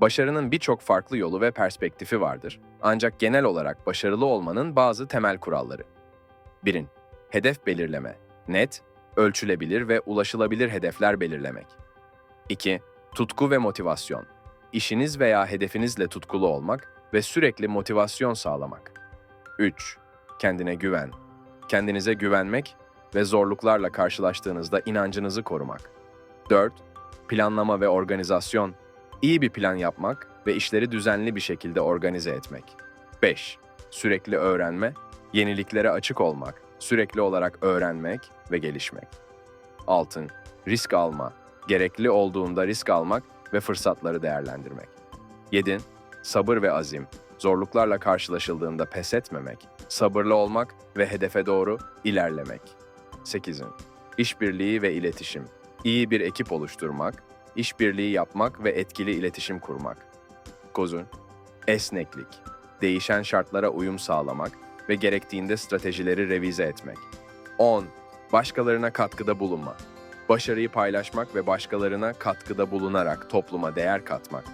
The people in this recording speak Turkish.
Başarının birçok farklı yolu ve perspektifi vardır. Ancak genel olarak başarılı olmanın bazı temel kuralları. 1. Hedef belirleme. Net, ölçülebilir ve ulaşılabilir hedefler belirlemek. 2. Tutku ve motivasyon. İşiniz veya hedefinizle tutkulu olmak ve sürekli motivasyon sağlamak. 3. Kendine güven. Kendinize güvenmek ve zorluklarla karşılaştığınızda inancınızı korumak. 4. Planlama ve organizasyon. İyi bir plan yapmak ve işleri düzenli bir şekilde organize etmek. 5. Sürekli öğrenme, yeniliklere açık olmak, sürekli olarak öğrenmek ve gelişmek. 6. Risk alma, gerekli olduğunda risk almak ve fırsatları değerlendirmek. 7. Sabır ve azim, zorluklarla karşılaşıldığında pes etmemek, sabırlı olmak ve hedefe doğru ilerlemek. 8. İşbirliği ve iletişim, iyi bir ekip oluşturmak, işbirliği yapmak ve etkili iletişim kurmak. 9. Esneklik, değişen şartlara uyum sağlamak ve gerektiğinde stratejileri revize etmek. 10. Başkalarına katkıda bulunma. Başarıyı paylaşmak ve başkalarına katkıda bulunarak topluma değer katmak.